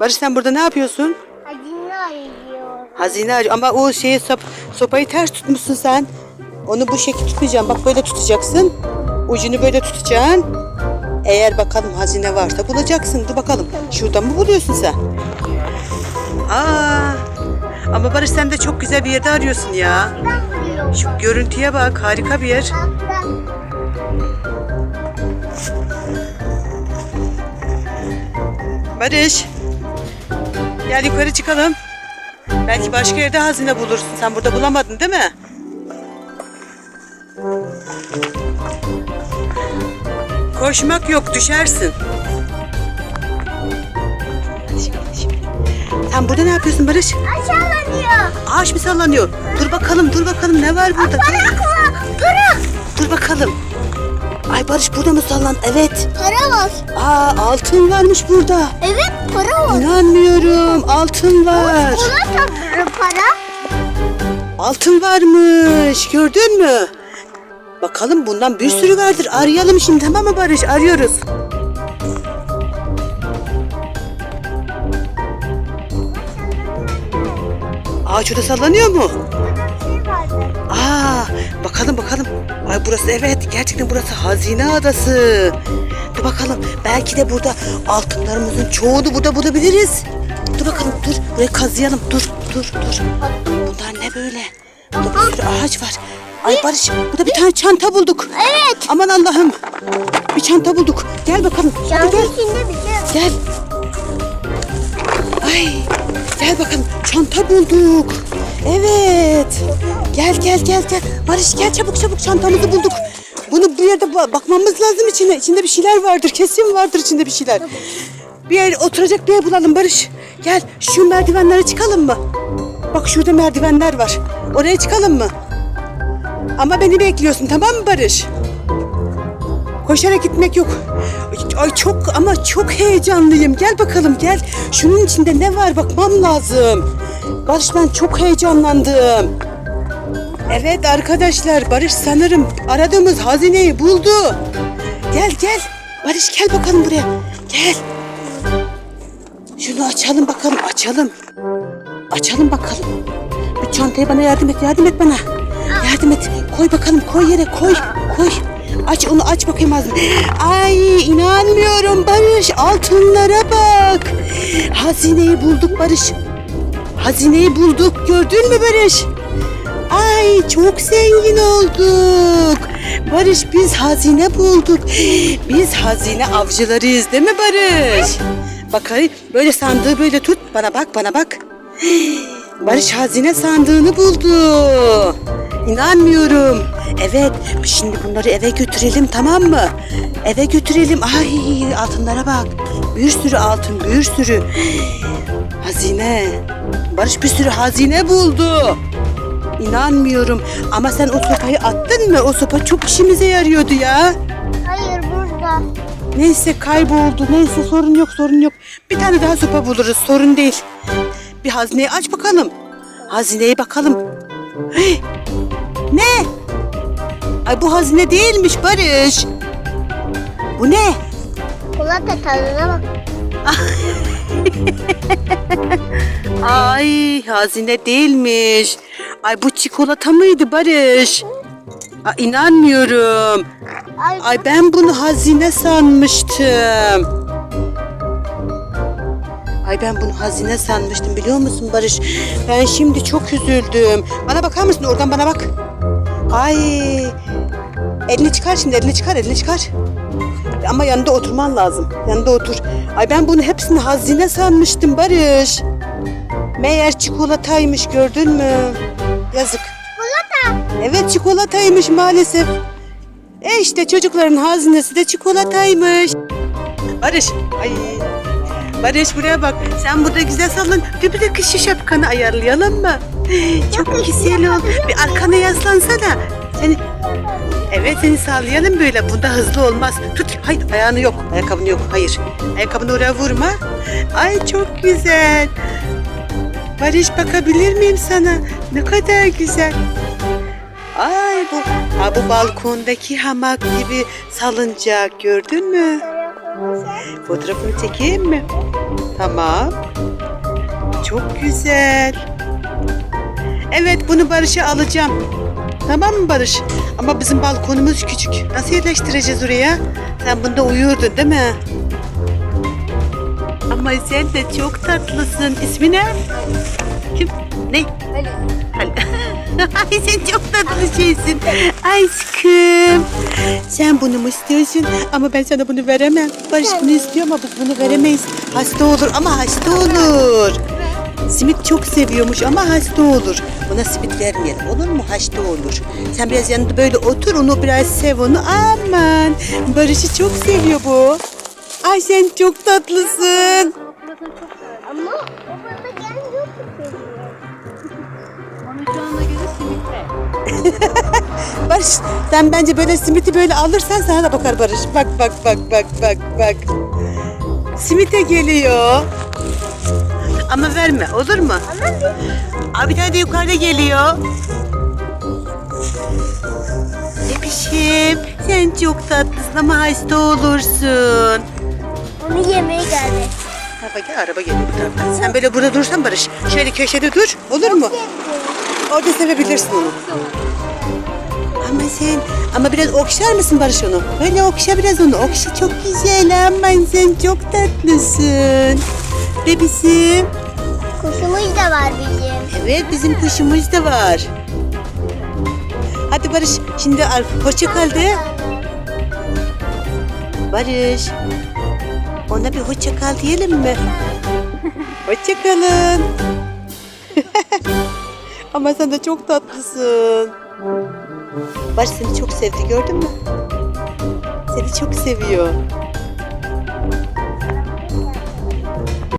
Barış sen burada ne yapıyorsun? Hazine arıyor. Hazine arıyor. Ama o şeyi sop, sopayı ters tutmuşsun sen. Onu bu şekilde tutmayacaksın. Bak böyle tutacaksın. Ucunu böyle tutacaksın. Eğer bakalım hazine varsa bulacaksın. Dur bakalım. Şuradan mı buluyorsun sen? Aa, ama Barış sen de çok güzel bir yerde arıyorsun ya. Şu görüntüye bak. Harika bir yer. Barış. Gel yukarı çıkalım. Belki başka yerde hazine bulursun. Sen burada bulamadın değil mi? Koşmak yok düşersin. Hadi şimdi, hadi şimdi. Sen burada ne yapıyorsun Barış? Aşağılanıyor. Ağaç mı sallanıyor? Dur bakalım dur bakalım ne var burada? Dur, dur bakalım. Ay Barış burada mı sallan? Evet. Para var. Aa altın varmış burada. Evet para var. İnanmıyorum altın var. Ona da para. Altın varmış. Gördün mü? Bakalım bundan bir sürü vardır. Arayalım şimdi tamam mı Barış? Arıyoruz. Ağaç orada sallanıyor mu? Aa, bakalım bakalım. Ay burası evet gerçekten burası hazine adası. Dur bakalım belki de burada altınlarımızın çoğunu burada bulabiliriz. Dur bakalım dur burayı kazıyalım dur dur dur. Bunlar ne böyle? Burada bir sürü ağaç var. Ay Barış burada bir tane çanta bulduk. Evet. Aman Allah'ım. Bir çanta bulduk. Gel bakalım. Hadi gel. şey. Gel. Ay. Gel bakalım. Çanta bulduk. Evet. Gel gel gel gel. Barış gel çabuk çabuk çantamızı bulduk. Bunu bir yerde ba- bakmamız lazım içine. İçinde bir şeyler vardır. Kesin vardır içinde bir şeyler. Bir yer oturacak bir yer bulalım Barış. Gel şu merdivenlere çıkalım mı? Bak şurada merdivenler var. Oraya çıkalım mı? Ama beni bekliyorsun tamam mı Barış? Koşarak gitmek yok. Ay çok ama çok heyecanlıyım. Gel bakalım gel. Şunun içinde ne var bakmam lazım. Barış ben çok heyecanlandım. Evet arkadaşlar Barış sanırım aradığımız hazineyi buldu. Gel gel. Barış gel bakalım buraya. Gel. Şunu açalım bakalım açalım. Açalım bakalım. Bir çantayı bana yardım et yardım et bana. Yardım et. Koy bakalım koy yere koy. Koy. Aç onu aç bakayım ağzını. Ay inanmıyorum Barış. Altınlara bak. Hazineyi bulduk Barış. Hazineyi bulduk. Gördün mü Barış? Ay çok zengin olduk. Barış biz hazine bulduk. Biz hazine avcılarıyız değil mi Barış? Bakayım böyle sandığı böyle tut. Bana bak bana bak. Barış hazine sandığını buldu. İnanmıyorum. Evet, şimdi bunları eve götürelim tamam mı? Eve götürelim. Ay altınlara bak. Bir sürü altın, bir sürü. Hazine. Barış bir sürü hazine buldu. İnanmıyorum. Ama sen o sopayı attın mı? O sopa çok işimize yarıyordu ya. Hayır burada. Neyse kayboldu. Neyse sorun yok sorun yok. Bir tane daha sopa buluruz sorun değil. Bir hazineyi aç bakalım. Hazineye bakalım. Hey! Ne? Ay bu hazine değilmiş Barış. Bu ne? Kulak tadına bak. Ay hazine değilmiş. Ay bu çikolata mıydı Barış? Ay, inanmıyorum. Ay, Ay ben bunu hazine sanmıştım. Ay ben bunu hazine sanmıştım biliyor musun Barış? Ben şimdi çok üzüldüm. Bana bakar mısın oradan bana bak. Ay elini çıkar şimdi elini çıkar elini çıkar. Ama yanında oturman lazım. Yanında otur. Ay ben bunu hepsini hazine sanmıştım Barış. Meğer çikolataymış gördün mü? Yazık. Çikolata. Evet çikolataymış maalesef. E işte çocukların hazinesi de çikolataymış. Barış, ay. Barış buraya bak. Sen burada güzel sallan. Bir bir dakika şu şapkanı ayarlayalım mı? Çok güzel ol. Bir arkana yaslansana. Seni... Evet seni sallayalım böyle. Bunda hızlı olmaz. Tut. Hayır ayağını yok. Ayakkabını yok. Hayır. Ayakkabını oraya vurma. Ay çok güzel. Barış bakabilir miyim sana? Ne kadar güzel. Ay bu, ha bu balkondaki hamak gibi salıncak gördün mü? Fotoğrafını çekeyim mi? Tamam. çok güzel. Evet bunu Barış'a alacağım. Tamam mı Barış? Ama bizim balkonumuz küçük. Nasıl yerleştireceğiz oraya? Sen bunda uyurdun değil mi? Ama sen de çok tatlısın. İsmi ne? Kim? Ne? Hal- Ay sen çok tatlı şeysin. Aşkım. Sen bunu mu istiyorsun? Ama ben sana bunu veremem. Barış bunu istiyor ama biz bunu veremeyiz. Hasta olur ama hasta olur. Simit çok seviyormuş ama hasta olur. Ona simit vermeyelim olur mu? Hasta olur. Sen biraz yanında böyle otur onu biraz sev onu. Aman. Barış'ı çok seviyor bu. Ay sen çok tatlısın. Ama o bana gelmiyor ki. Onun şu anda gözü simitte. Barış sen bence böyle simiti böyle alırsan sana da bakar Barış. Bak bak bak bak bak bak. Simite geliyor. Ama verme olur mu? Abi bir tane de yukarıda geliyor. Bebişim sen çok tatlısın ama hasta olursun. Onu yemeye geldi. Araba gel araba geliyor bu taraftan. Sen böyle burada durursan Barış. Şöyle köşede dur olur mu? Orada sevebilirsin onu. Ama sen ama biraz okşar mısın Barış onu? Böyle okşa biraz onu. Okşa çok güzel aman sen çok tatlısın. Bebisim. Kuşumuz da var bizim. Evet bizim kuşumuz da var. Hadi Barış şimdi. Hoşça kal de. Barış. Ona bir hoşça kal diyelim mi? hoşça kalın. Ama sen de çok tatlısın. Barış seni çok sevdi gördün mü? Seni çok seviyor.